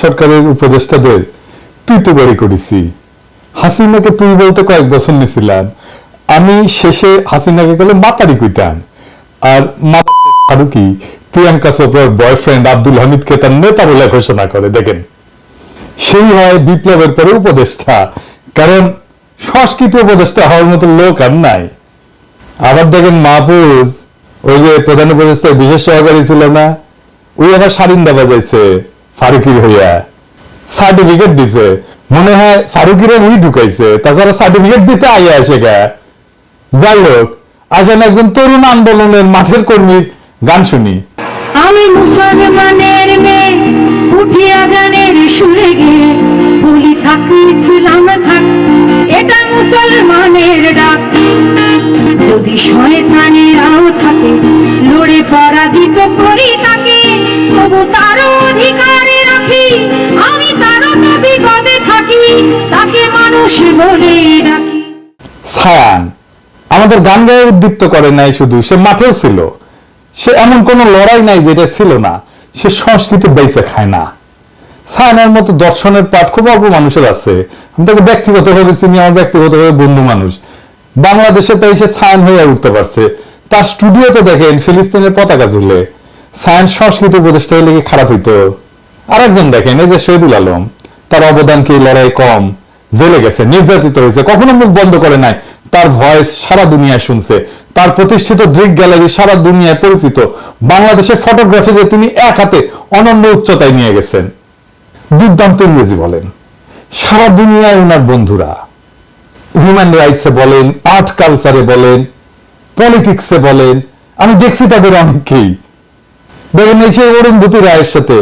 সরকারের উপদেষ্টাদের তুই তো বাড়ি করেছি। হাসিনাকে তুই বলতে কয়েক বছর নিছিলাম। আমি শেষে হাসিনাকে গেলে মাতারি কইতাম। আর ফারুকি প্রিয়াঙ্কা চোপড়ার বয়ফ্রেন্ড আব্দুল হামিদকে তার নেতা বলে ঘোষণা করে, দেখেন। সেই হয় বিপ্লবের পরে উপদেষ্টা, কারণ সংস্কৃতি উপদেষ্টা হওয়ার মতো লোক আর নাই। আবার দেখেন মাহফুজ, ওই যে প্রধান উপদেষ্টা বিশেষ সহকারী ছিল না, ওই আবার সারিন্দা বাজাইছে। ফারুকির হইয়া। সার্টিফিকেট দিছে। মনে হয় ফারুকিরে ওই ঢুকাইছে। তাছাড়া সার্টিফিকেট দিতে আগে আসে গা যাই হোক আসেন একজন তরুণ আন্দোলনের মাঠের কর্মীর গান শুনি। আমি মুসলমানের মেয়ে, উঠিয়া জানের সুরে গে বলি, থাকি, ইসলাম থাক, এটা মুসলমানের ডাক। যদি শয়তানেরাও থাকে, লড়ে পরাজিত করি তাকে, তবু তারও অধিকারে ছায়ান, আমাদের গান গায়ে উদ্দীপ্ত করে নাই শুধু, সে মাঠেও ছিল। সে এমন কোনো লড়াই নাই যেটা ছিল না। সে সংস্কৃতি বেঁচে খায় না। ছায়ানের মতো দর্শনের পাঠ খুব অল্প মানুষের আছে। আমি তাকে ব্যক্তিগতভাবে চিনি, আমার ব্যক্তিগতভাবে বন্ধু মানুষ। বাংলাদেশে তাই সে ছায়ান হয়ে উঠতে পারছে। তার স্টুডিওতে দেখেন ফিলিস্তিনের পতাকা ঝুলে। ছায়ান সংস্কৃতি উপদেষ্টা হলে কি খারাপ হইতো। আরেকজন দেখেন, এই যে শহীদুল আলম। তার অবদান কি লড়াই কম? জেলে গেছে, নির্যাতিত হয়েছে, কখনো মুখ বন্ধ করে নাই। তার ভয়েস সারা দুনিয়ায় শুনছে। তার প্রতিষ্ঠিত দৃক গ্যালারি সারা দুনিয়ায় পরিচিত। বাংলাদেশের ফটোগ্রাফিকে তিনি এক হাতে অনন্য উচ্চতায় নিয়ে গেছেন। দুর্দান্ত ইংরেজি বলেন। সারা দুনিয়ায় ওনার বন্ধুরা। হিউম্যান রাইটসে বলেন আর্ট কালচারে বলেন পলিটিক্সে বলেন, আমি দেখছি তাদের অনেককেই। দেখেন এই সেই অরুন্ধতী রায়ের সাথে।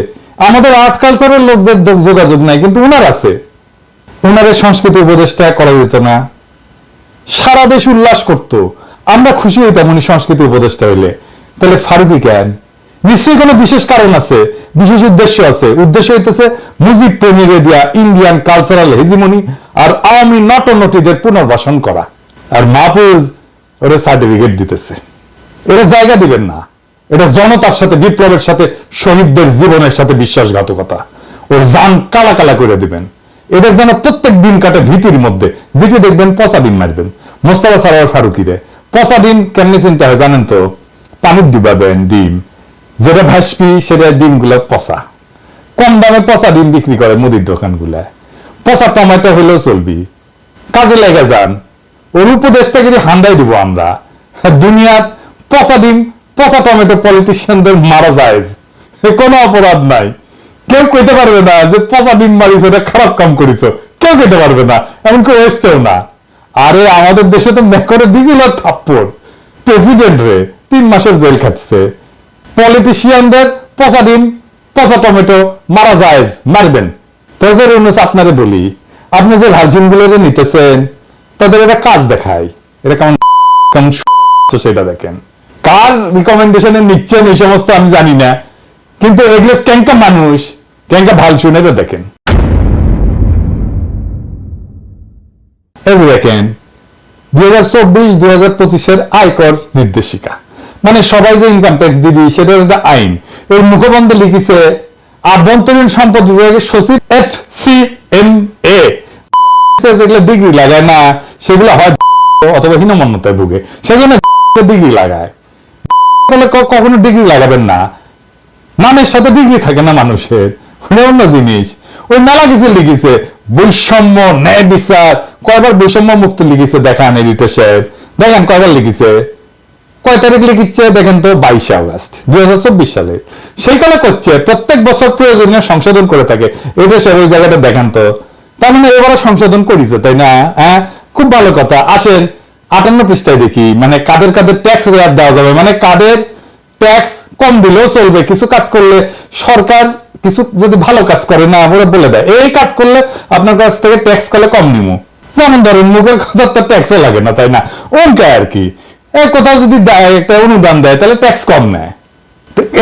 আমাদের আর্ট কালচারের লোকদের যোগাযোগ নাই, কিন্তু উনার আছে। উনারের সংস্কৃতি উপদেষ্টা করা যেত না। সারা দেশ উল্লাস করত। আমরা খুশি হইতাম উনি সংস্কৃতি উপদেষ্টা হইলে। তাহলে ফারুকি কেন? নিশ্চয়ই কোনো বিশেষ কারণ আছে, বিশেষ উদ্দেশ্য আছে। উদ্দেশ্য হইতেছে মুজিব প্রেমীরে দিয়া ইন্ডিয়ান কালচারাল হেজিমনি আর আওয়ামী নটনটিদের পুনর্বাসন করা। আর মাহফুজ ওরা সার্টিফিকেট দিতেছে। এরা জায়গা দিবেন না। এটা জনতার সাথে, বিপ্লবের সাথে, শহীদদের জীবনের সাথে বিশ্বাসঘাতকতা। ওর জান কালা কালা করে দিবেন। এদের যেন প্রত্যেক দিন কাটে ভীতির মধ্যে। যেটি দেখবেন, পচা ডিম মারবেন। মোস্তাফা সারার ফারুকিরে, পচা ডিম কেমনি চিন্তা হয় জানেন তো? পানির ডুবাবেন ডিম। যেটা ভাসপি সেটা ডিমগুলো পচা। কম দামে পচা ডিম বিক্রি করে মুদির দোকানগুলায়। পচা টমেটো হলেও চলবি। কাজে লেগে যান। ওর উপদেশটা কিন্তু হান্দাই দিব আমরা। দুনিয়ার পচা ডিম, পচা টমেটো পলিটিশিয়ানদের মারা যায়। কোনো অপরাধ নাই। কেউ কইতে পারবে না যে পচা ডিম মারিস এটা খারাপ কাম করিস কেউ কইতে পারবে না, এমনকি ওয়েস্টেও না। আরে, আমাদের দেশে তো মেকরে দিছিল থাপ্পড়। প্রেসিডেন্ট রে, তিন মাসের জেল খাটছে। পলিটিশিয়ানদের পচা ডিম পচা টমেটো মারা যায়, মারবেন। প্রজের অনুযায়ী আপনারে বলি, আপনি যে ভার্জিনগুলো নিতেছেন, তাদের এটা কাজ দেখায় এটা কেমন কেমন সেটা দেখেন। কার রিকমেন্ডেশনে নিচ্ছেন এই সমস্ত আমি জানি না, কিন্তু এগুলো ক্যাঙ্কা মানুষ। ভালো শুনে তো দেখেন। এই দুই হাজার চব্বিশ, দুই হাজার পঁচিশের আয়কর নির্দেশিকা। মানে সবাই যে ইনকাম ট্যাক্স দিবি, সেটার একটা আইন। এর মুখবন্ধে লিখেছে, আভ্যন্তরীণ সম্পদ বিভাগের সচিব এফ সি এম এ যেগুলো ডিগ্রি লাগায় না, সেগুলো হয় অথবা হীনমন্যতায় ভুগে। সেজন্য ডিগ্রি লাগায়। কখনো ডিগ্রি লাগাবেন না। নামের সাথে ডিগ্রি থাকে না মানুষের। অন্য জিনিস। ওই মেলা কিছু লিখেছে, বৈষম্য, ন্যায় বিচার, কয়বার বৈষম্য মুক্ত লিখেছে, দেখান এডিটর সাহেব। দেখেন কয়বার লিখেছে? কয় তারিখ লিখিচ্ছে দেখেন তো বাইশে আগস্ট, দুই হাজার চব্বিশ সালে। সেই কালে করছে, প্রত্যেক বছর প্রয়োজনীয় সংশোধন করে থাকে। এটা সব ওই জায়গাটা দেখান তো। তার মানে এবারও সংশোধন করেছে, তাই না? হ্যাঁ? খুব ভালো কথা। আসেন, আটান্ন পৃষ্ঠায় দেখি মানে কাদের কাদের ট্যাক্স রেয়ার দেওয়া যাবে মানে কাদের ট্যাক্স কম দিলেও চলবে। কিছু কাজ করলে সরকার কিছু যদি ভালো কাজ করে, না ওরা বলে দেয়। এই কাজ করলে আপনার কাছ থেকে ট্যাক্স করলে কম নিমু। যেমন ধরেন, মুখের কথা তো ট্যাক্সও লাগে না, তাই না? ওনকে আর কি। এই কোথাও যদি একটা অনুদান দেয়, তাহলে ট্যাক্স কম নেয়।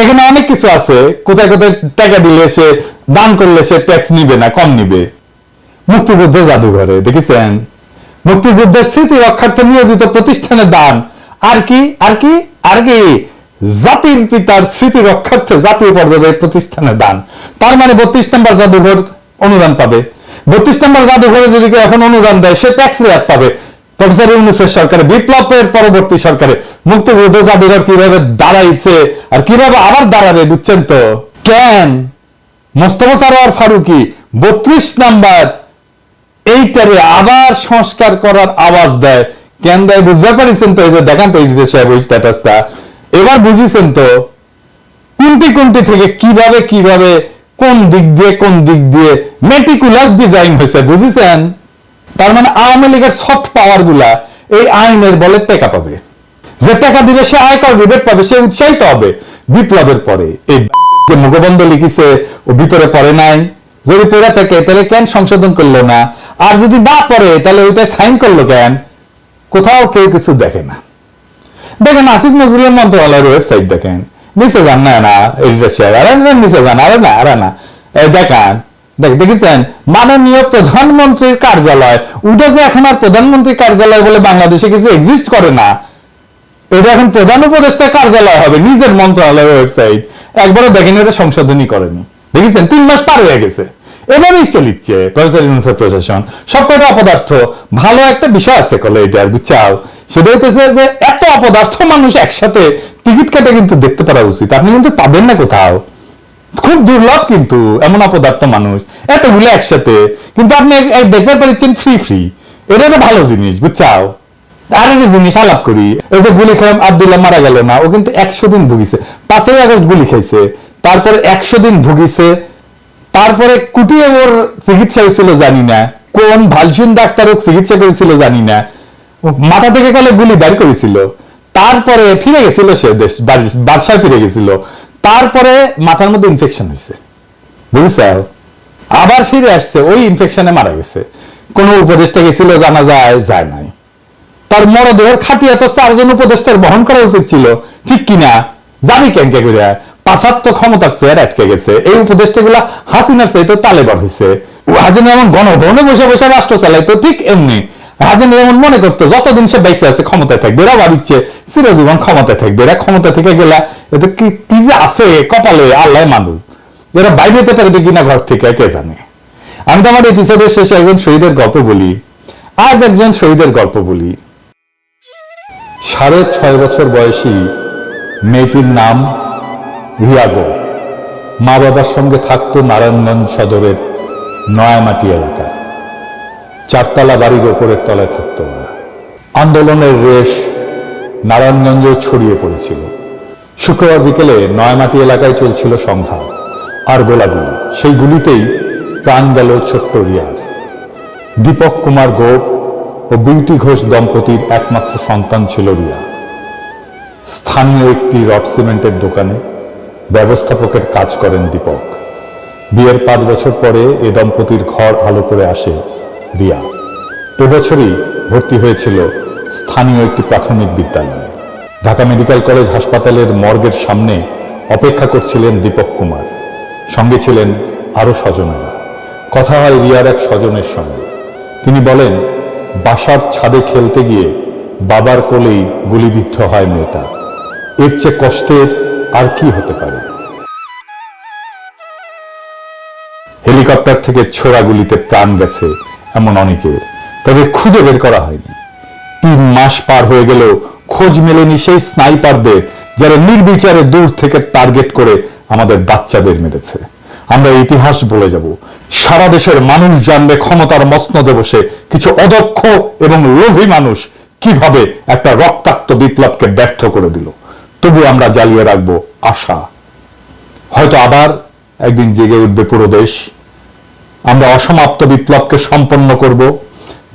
এখানে অনেক কিছু আছে। কোথায় কোথায় টাকা দিলে সে দান করলে সে ট্যাক্স নিবে না, কম নিবে। মুক্তিযুদ্ধ জাদুঘরে, দেখেছেন? মুক্তিযুদ্ধের স্মৃতি রক্ষার্থে নিয়োজিত প্রতিষ্ঠানের দান। আর কি? আর কি? আর কি? জাতির পিতার স্মৃতি রক্ষার্থে জাতীয় পর্যায়ে প্রতিষ্ঠানে দান? তার মানে বত্রিশ নম্বর জাদুঘর অনুদান পাবে। বত্রিশ নম্বর জাদুঘরে যদি কেউ এখন অনুদান দেয়, সে ট্যাক্স রেয়াত পাবে। প্রফেসর ইউনুসের সরকারে, বিপ্লবের পরবর্তী সরকারে মুক্তিযুদ্ধ জাদুঘর কীভাবে দাঁড়াইছে আর কীভাবে আবার দাঁড়াবে, বুঝছেন তো? কেন? মোস্তফা ফারুকি বত্রিশ নাম্বার এইটারে আবার সংস্কার করার আওয়াজ দেয়। কেন দেয়? বুঝতে পারিছেন তো এই যে দেখান তো এই স্ট্যাটাসটা। এবার বুঝিছেন তো, কোনটি কোনটি থেকে কীভাবে কীভাবে, কোন দিক দিয়ে, কোন দিক দিয়ে মেটিকুলাস ডিজাইন হয়েছে বুঝেছেন তার মানে আওয়ামী লীগের সফট পাওয়ারগুলা এই আইনের বলে টেকা পাবে। যে টাকা দিবে, সে আয়কর রিবেট পাবে, সে উৎসাহিত হবে বিপ্লবের পরে। এই যে মুখবন্ধ লিখিছে, ও ভিতরে পড়ে নাই, যদি পড়ে থাকে, তাহলে কেন সংশোধন করল না? আর যদি না পড়ে, তাহলে ওইটা সাইন করল কেন? কোথাও কেউ কিছু দেখে না। দেখেন আসিফ নজরুলের মন্ত্রণালয়ের ওয়েবসাইট দেখেন। নিচে যান না না এডিটর সাহেব আরে না, নিচে যান আরে না আরে না। দেখান দেখ দেখেছেন? মাননীয় প্রধানমন্ত্রীর কার্যালয় ওটা যে এখন আর প্রধানমন্ত্রীর কার্যালয় বলে বাংলাদেশে কিছু এক্সিস্ট করে না এটা এখন প্রধান উপদেষ্টা কার্যালয় হবে নিজের মন্ত্রণালয়ের ওয়েবসাইট একবারও দেখেন এটা সংশোধনই করেনি। দেখেছেন? তিন মাস পার হয়ে গেছে। এভাবেই চলিচ্ছে প্রফেসর ইউনুসের প্রশাসন। সবকটা অপদার্থ ভালো একটা বিষয় আছে কলে এটার বুঝছাও? সেটা হইতেছে যে এত অপদার্থ মানুষ একসাথে টিকিট কেটে কিন্তু দেখতে পারা উচিত। আপনি কিন্তু পাবেন না কোথাও। খুব দুর্লভ কিন্তু এমন অপদার্থ মানুষ। এতগুলো একসাথে। কিন্তু আপনি দেখতে পাচ্ছেন ফ্রি ফ্রি এটা তো ভালো জিনিস, বুঝছাও? আর একটা জিনিস আলাপ করি। এই যে গুলি খাম আবদুল্লাহ মারা গেল না, ও কিন্তু একশো দিন ভুগিছে। পাঁচই আগস্ট গুলি খাইছে। তারপরে একশো দিন ভুগিছে। তারপরে কুটিয়ে ওর চিকিৎসা হয়েছিল জানি না। কোন ভালসুন ডাক্তার ওর চিকিৎসা করেছিল জানি না। ও মাথা থেকে কলে গুলি বের করেছিল। তারপরে ফিরে গেছিল সে দেশ বাদশায় ফিরে গেছিল। তারপরে মাথার মধ্যে ইনফেকশন হয়েছে। বুঝেছ আবার ফিরে আসছে, ওই ইনফেকশনে মারা গেছে। কোন উপদেশটা গেছিল, জানা যায় যায় নাই। তার মরদেহের খাটিয়া তো চারজন উপদেষ্টার বহন করা উচিত ছিল। ঠিক কিনা? জানি কেন কে করে পাঁচাত্ত ক্ষমতার চেয়ার আটকে গেছে। এই উপদেষ্টা গুলা হাসিনার চাইতে তালেবার হয়েছে হাসিনা এমন গণভবনে বসে বসে রাষ্ট্র চালাইতো, ঠিক এমনি। হাসিনা এমন মনে করতো, যতদিন সে বেঁচে আছে ক্ষমতায় থাকবে এরা ভাবিচ্ছে চিরজীবন ক্ষমতায় থাকবে। এরা ক্ষমতা থেকে গেলা এদের কি কি যে আছে, কপালে আল্লাহ মানুষ। এরা বাইরে হতে পারবে কিনা ঘর থেকে, কে জানে? আমি তো আমার এপিসোডের শেষে একজন শহীদের গল্প বলি। আজ একজন শহীদের গল্প বলি। সাড়ে ছয় বছর বয়সী মেয়েটির নাম রিয়াগো। মা বাবার সঙ্গে থাকতো নারায়ণগঞ্জ সদরের নয়ামাটি এলাকা চারতলা বাড়ির ওপরের তলায় থাকতো ওরা। আন্দোলনের রেশ নারায়ণগঞ্জে ছড়িয়ে পড়েছিল। শুক্রবার বিকেলে নয়ামাটি এলাকায় চলছিল সংঘাত। আর গোলাগুলি সেই গুলিতেই প্রাণ গেল ছোট্ট রিয়ার। দীপক কুমার গোপ ও বিউটি ঘোষ দম্পতির একমাত্র সন্তান ছিল রিয়া। স্থানীয় একটি রড সিমেন্টের দোকানে ব্যবস্থাপকের কাজ করেন দীপক। বিয়ের পাঁচ বছর পরে এ দম্পতির ঘর আলো করে আসে রিয়া। এবছরই ভর্তি হয়েছিল স্থানীয় একটি প্রাথমিক বিদ্যালয়ে। ঢাকা মেডিকেল কলেজ হাসপাতালের মর্গের সামনে অপেক্ষা করছিলেন দীপক কুমার। সঙ্গে ছিলেন আরও স্বজনেরা। কথা হয় রিয়ার এক স্বজনের সঙ্গে। তিনি বলেন, বাসার ছাদে খেলতে গিয়ে বাবার কোলেই গুলিবিদ্ধ হয় মেয়েটা। এর চেয়ে কষ্টের আর কি হতে পারে? হেলিকপ্টার থেকে ছোড়া গুলিতে প্রাণ গেছে এমন অনেকের তাদের খুঁজে বের করা হয়নি। তিন মাস পার হয়ে গেলেও খোঁজ মেলেনি সেই স্নাইপারদের যারা নির্বিচারে দূর থেকে টার্গেট করে আমাদের বাচ্চাদের মেরেছে। আমরা ইতিহাস বলে যাব। সারা দেশের মানুষ জানবে ক্ষমতার মসনদে বসে কিছু অদক্ষ এবং লোভী মানুষ কীভাবে একটা রক্তাক্ত বিপ্লবকে ব্যর্থ করে দিল। তবু আমরা জ্বালিয়ে রাখব আশা। হয়তো আবার একদিন জেগে উঠবে পুরো দেশ। আমরা অসমাপ্ত বিপ্লবকে সম্পন্ন করব,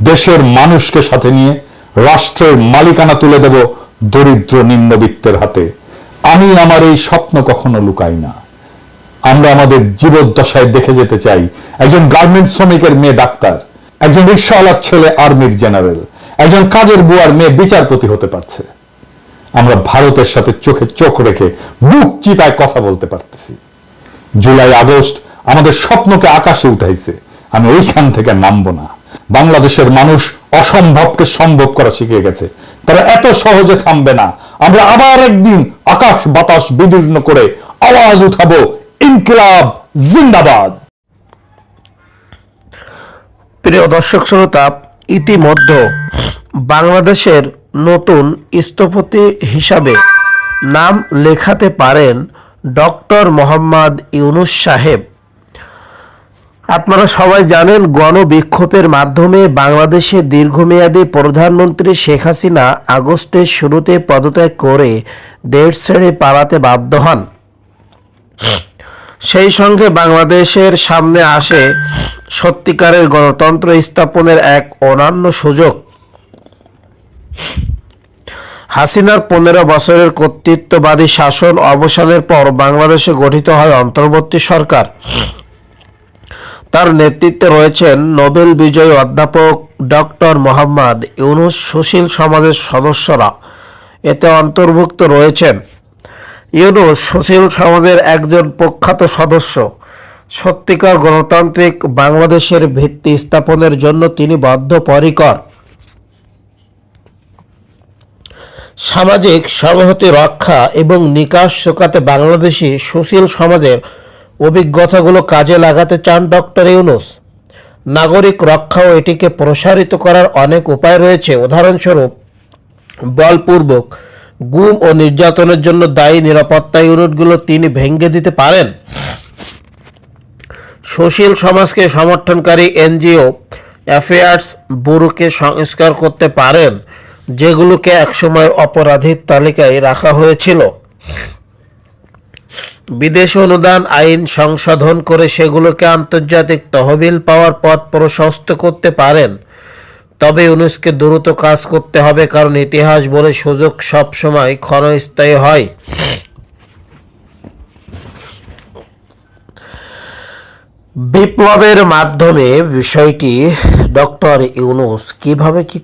দেশের মানুষকে সাথে নিয়ে রাষ্ট্রের মালিকানা তুলে দেব দরিদ্র নিম্নবিত্তের হাতে। আমি আমার এই স্বপ্ন কখনো লুকাই না। আমরা আমাদের জীবদ্দশায় দেখে যেতে চাই। একজন গার্মেন্ট শ্রমিকের মেয়ে ডাক্তার, একজন রিক্সাওয়ালার ছেলে আর্মির জেনারেল, একজন কাজের বুয়ার মেয়ে বিচারপতি হতে পারছে। আমরা ভারতের সাথে চোখে চোখ রেখে বুক চিতায় কথা বলতে পারতেছি। জুলাই আগস্ট আমাদের স্বপ্নকে আকাশে উঠাইছে। আমি ওইখান থেকে নামবো না। বাংলাদেশের মানুষ অসম্ভবকে সম্ভব করা শিখে গেছে। তারা এত সহজে থামবে না। আমরা আবার একদিন আকাশ বাতাস বিদীর্ণ করে আওয়াজ উঠাবো, ইনকিলাব, জিন্দাবাদ। প্রিয় দর্শক শ্রোতা, ইতিমধ্যে বাংলাদেশের নতুন স্থপতি হিসাবে নাম লেখাতে পারেন ডক্টর মোহাম্মদ ইউনুস সাহেব। আপনারা সবাই জানেন, গণবিক্ষোভের মাধ্যমে বাংলাদেশে দীর্ঘমেয়াদী প্রধানমন্ত্রী শেখ হাসিনা আগস্টের শুরুতে পদত্যাগ করে দেশ ছেড়ে পালাতে বাধ্য হন। সেই সঙ্গে বাংলাদেশের সামনে আসে সত্যিকারের গণতন্ত্র স্থাপনের এক অনন্য সুযোগ। হাসিনার পনেরো বছরের কর্তৃত্ববাদী শাসন অবসানের পর বাংলাদেশে গঠিত হয় অন্তর্বর্তী সরকার। তার নেতৃত্বে রয়েছেন নোবেল বিজয়ী অধ্যাপক ডক্টর মোহাম্মদ ইউনুস সুশীল সমাজের সদস্যরা। এতে অন্তর্ভুক্ত রয়েছেন ইউনুস সুশীল সমাজের একজন প্রখ্যাত সদস্য। সত্যিকার গণতান্ত্রিক বাংলাদেশের ভিত্তি স্থাপনের জন্য তিনি বদ্ধপরিকর সামাজিক সংহতি রক্ষা এবং নিকাশ শোকাতে বাংলাদেশি সুশীল সমাজের অভিজ্ঞতাগুলো কাজে লাগাতে চান ডক্টর ইউনুস। নাগরিক রক্ষা ও এটিকে প্রসারিত করার অনেক উপায় রয়েছে। উদাহরণস্বরূপ, বলপূর্বক গুম ও নির্যাতনের জন্য দায়ী নিরাপত্তা ইউনিটগুলো তিনি ভেঙে দিতে পারেন। সুশীল সমাজকে সমর্থনকারী এনজিও অ্যাফেয়ার্স ব্যুরোকে সংস্কার করতে পারেন, যেগুলোকে একসময় অপরাধীর তালিকায় রাখা হয়েছিল। বিদেশ অনুদান, আইন সংশোধন করে সেগুলোকে আন্তর্জাতিক তহবিল পাওয়ার পথ প্রশস্ত করতে পারেন। তবে ইউনুসকে দ্রুত কাজ করতে হবে কারণ ইতিহাস বলে সুযোগ সবসময় ক্ষণস্থায়ী হয়। বিপ্লবের মাধ্যমে বিষয়টি ডক্টর ইউনুস কীভাবে কি